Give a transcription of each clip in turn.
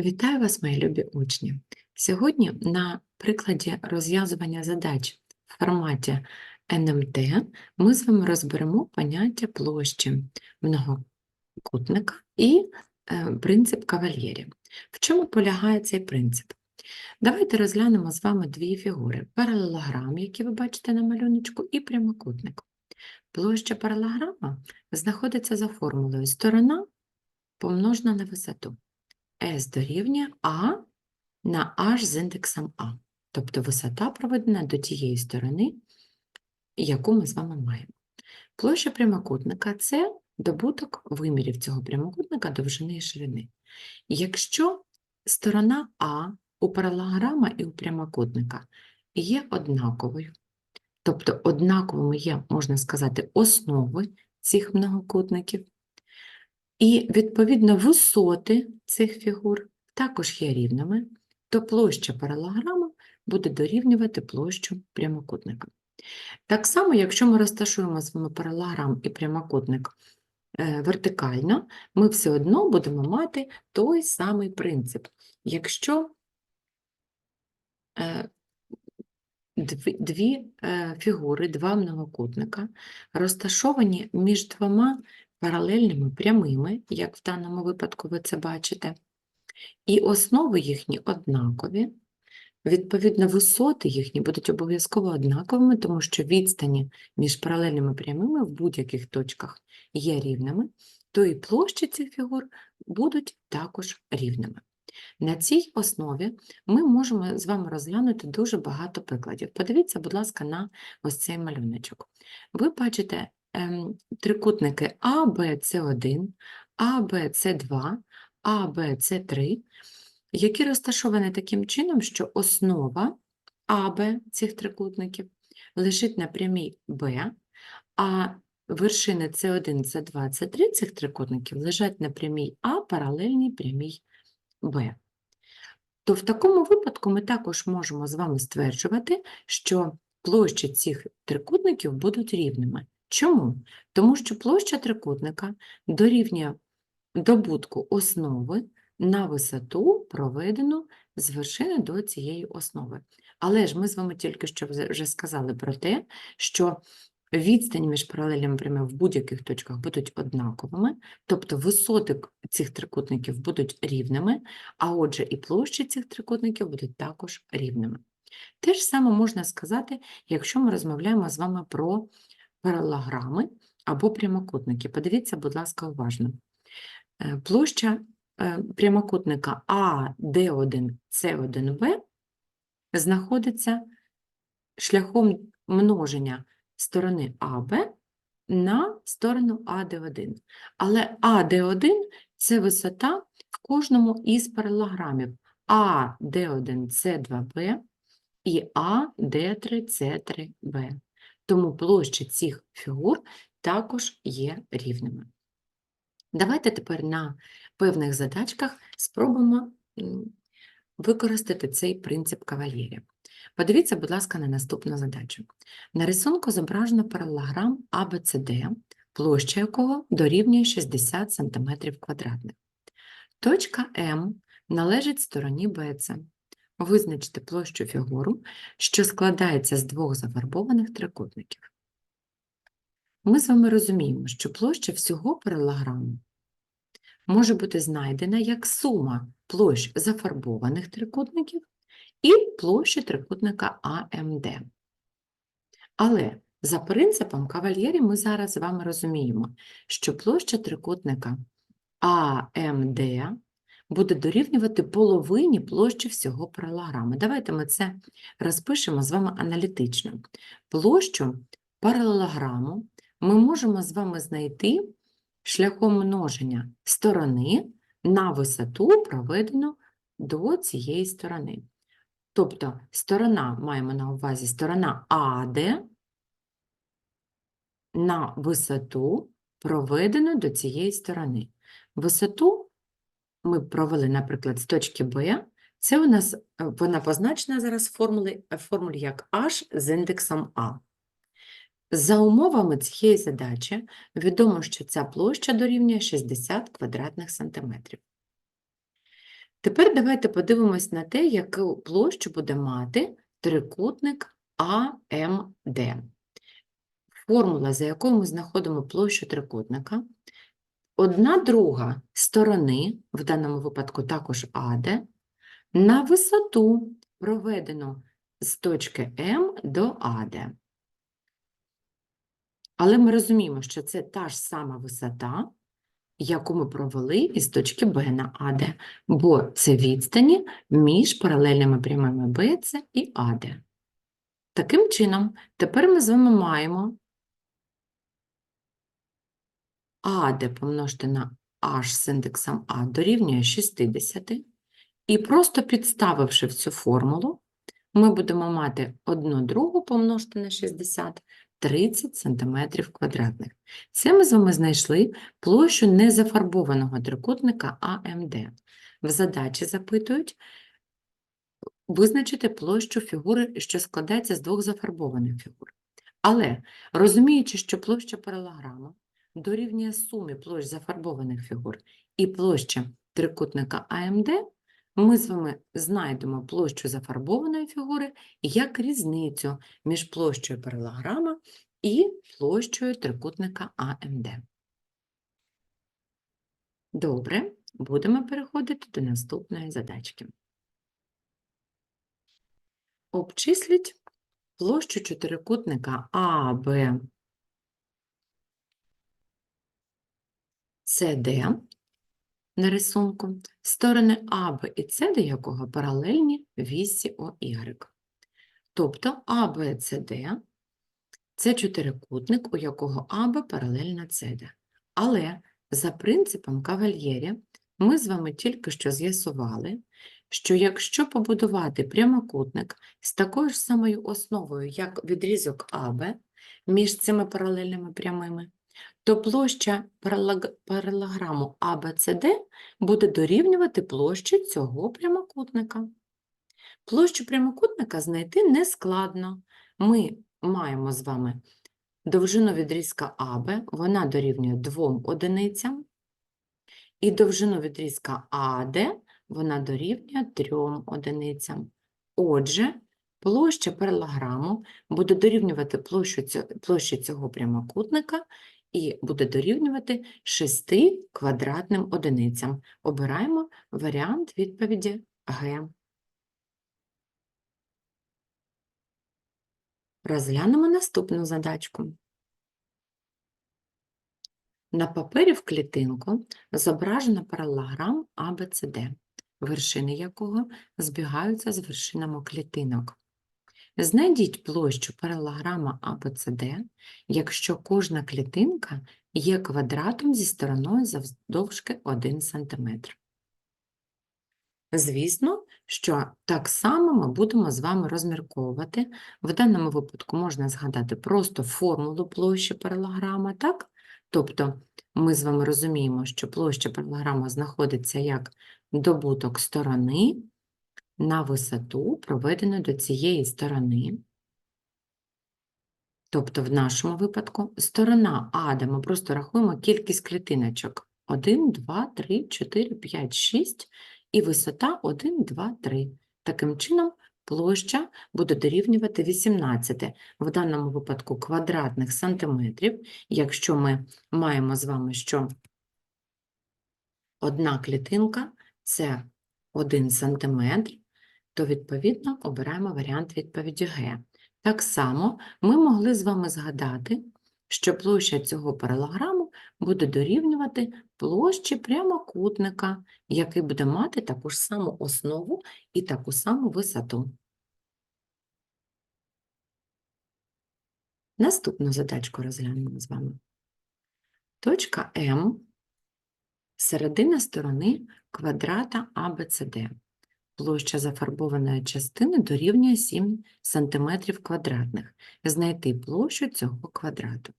Вітаю вас, мої любі учні! Сьогодні на прикладі розв'язування задач в форматі НМТ ми з вами розберемо поняття площі многокутника і е, принцип кавальєрі. В чому полягає цей принцип? Давайте розглянемо з вами дві фігури: паралелограм, який ви бачите на малюночку, і прямокутник. Площа паралелограма знаходиться за формулою сторона помножена на висоту. S дорівнює А на H з індексом А. Тобто висота проведена до тієї сторони, яку ми з вами маємо. Площа прямокутника – це добуток вимірів цього прямокутника довжини і ширини. Якщо сторона А у паралелограма і у прямокутника є однаковою, тобто однаковими є, можна сказати, основи цих многокутників, і, відповідно, висоти цих фігур також є рівними, то площа паралелограма буде дорівнювати площу прямокутника. Так само, якщо ми розташуємо з вами паралелограм і прямокутник е, вертикально, ми все одно будемо мати той самий принцип. Якщо е, дві, дві е, фігури, два многокутника розташовані між двома паралельними прямими, як в даному випадку ви це бачите, і основи їхні однакові. Відповідно, висоти їхні будуть обов'язково однаковими, тому що відстані між паралельними прямими в будь-яких точках є рівними, то і площі цих фігур будуть також рівними. На цій основі ми можемо з вами розглянути дуже багато прикладів. Подивіться, будь ласка, на ось цей малюночок. Ви бачите трикутники А, Б, С1, А, Б, С2, А, Б, С3, які розташовані таким чином, що основа АБ цих трикутників лежить на прямій Б, а вершини С1, С2, С3 цих трикутників лежать на прямій А паралельній прямій Б. То в такому випадку ми також можемо з вами стверджувати, що площі цих трикутників будуть рівними. Чому? Тому що площа трикутника дорівнює добутку основи на висоту, проведену з вершини до цієї основи. Але ж ми з вами тільки що вже- сказали про те, що відстані між паралельними прямими в будь-яких точках будуть однаковими, тобто висоти цих трикутників будуть рівними, а отже і площі цих трикутників будуть також рівними. Те ж саме можна сказати, якщо ми розмовляємо з вами про паралелограми або прямокутники. Подивіться, будь ласка, уважно. Е, Площа е, прямокутника AD1, C1B знаходиться шляхом множення сторони АБ на сторону АД1. Але АД1 – це висота в кожному із паралелограмів АД1, С2Б і АД3, С3Б. Тому площі цих фігур також є рівними. Давайте тепер на певних задачках спробуємо використати цей принцип кавальєрі. Подивіться, будь ласка, на наступну задачу. На рисунку зображено паралелограм ABCD, площа якого дорівнює 60 см квадратних. Точка М належить стороні BC. Визначте площу фігуру, що складається з двох зафарбованих трикутників. Ми з вами розуміємо, що площа всього паралелограму може бути знайдена як сума площ зафарбованих трикутників і площі трикутника АМД. Але за принципом кавальєрі ми зараз з вами розуміємо, що площа трикутника АМД буде дорівнювати половині площі всього паралелограму. Давайте ми це розпишемо з вами аналітично. Площу паралелограму ми можемо з вами знайти шляхом множення сторони на висоту, проведену до цієї сторони. Тобто сторона, маємо на увазі сторона АД на висоту, проведену до цієї сторони. Висоту ми провели, наприклад, з точки Б. Це у нас, е, вона позначена зараз формулі, в формулі як H з індексом А. За умовами цієї задачі відомо, що ця площа дорівнює 60 квадратних сантиметрів. Тепер давайте подивимось на те, яку площу буде мати трикутник АМД. Формула, за якою ми знаходимо площу трикутника. Одна друга сторони, в даному випадку також АД, на висоту проведено з точки М до АД. Але ми розуміємо, що це та ж сама висота, яку ми провели із точки Б на АД, бо це відстані між паралельними прямими БЦ і АД. Таким чином, тепер ми з вами маємо АД помножити на H з індексом А дорівнює 60, і просто підставивши в цю формулу, ми будемо мати 1 другу помножити на 60, 30 см квадратних. Це ми з вами знайшли площу незафарбованого трикутника АМД. В задачі запитують визначити площу фігури, що складається з двох зафарбованих фігур. Але, розуміючи, що площа паралограму дорівнює сумі площ зафарбованих фігур і площі трикутника АМД, ми з вами знайдемо площу зафарбованої фігури як різницю між площею паралограма і площею трикутника АМД. Добре, будемо переходити до наступної задачки. Обчисліть площу чотирикутника АБ CD на рисунку, сторони АБ і СД якого паралельні вісі ОY. Тобто АБЦД – це чотирикутник, у якого АБ паралельно СД. Але за принципом кавальєрі ми з вами тільки що з'ясували, що якщо побудувати прямокутник з такою ж самою основою, як відрізок АБ між цими паралельними прямими, то площа паралог- паралограму ABCD буде дорівнювати площі цього прямокутника. Площу прямокутника знайти нескладно. Ми маємо з вами довжину відрізка АБ, вона дорівнює 2 одиницям, і довжину відрізка АД, вона дорівнює 3 одиницям. Отже, площа паралограму буде дорівнювати площі цього прямокутника і буде дорівнювати 6 квадратним одиницям. Обираємо варіант відповіді Г. Розглянемо наступну задачку. На папері в клітинку зображено паралограм ABCD, вершини якого збігаються з вершинами клітинок. Знайдіть площу паралограма ABCD, якщо кожна клітинка є квадратом зі стороною завдовжки 1 см. Звісно, що так само ми будемо з вами розмірковувати. В даному випадку можна згадати просто формулу площі паралограма, так? Тобто ми з вами розуміємо, що площа паралограма знаходиться як добуток сторони на висоту, проведену до цієї сторони. Тобто в нашому випадку сторона А, де ми просто рахуємо кількість клітиночок. 1, 2, 3, 4, 5, 6 і висота 1, 2, 3. Таким чином, площа буде дорівнювати 18, в даному випадку квадратних сантиметрів, якщо ми маємо з вами, що одна клітинка – це 1 сантиметр, то відповідно обираємо варіант відповіді Г. Так само ми могли з вами згадати, що площа цього паралограму буде дорівнювати площі прямокутника, який буде мати таку ж саму основу і таку саму висоту. Наступну задачку розглянемо з вами. Точка М – середина сторони квадрата ABCD. Площа зафарбованої частини дорівнює 7 см квадратних. Знайти площу цього квадрату.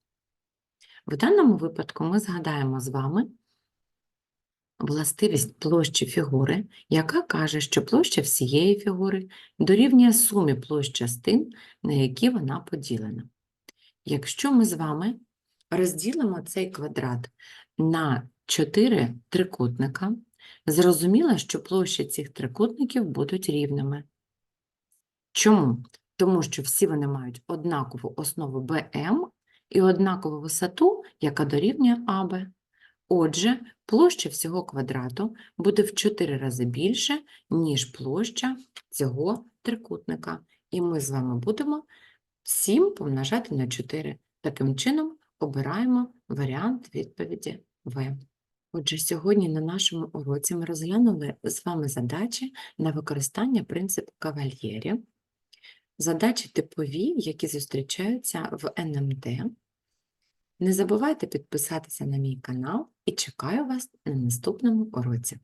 В даному випадку ми згадаємо з вами властивість площі фігури, яка каже, що площа всієї фігури дорівнює сумі площ частин, на які вона поділена. Якщо ми з вами розділимо цей квадрат на 4 трикутника, Зрозуміло, що площі цих трикутників будуть рівними. Чому? Тому що всі вони мають однакову основу BM і однакову висоту, яка дорівнює АБ. Отже, площа всього квадрату буде в 4 рази більше, ніж площа цього трикутника. І ми з вами будемо 7 помножати на 4. Таким чином обираємо варіант відповіді В. Отже, сьогодні на нашому уроці ми розглянули з вами задачі на використання принципу кавальєрі. Задачі типові, які зустрічаються в НМД. Не забувайте підписатися на мій канал і чекаю вас на наступному уроці.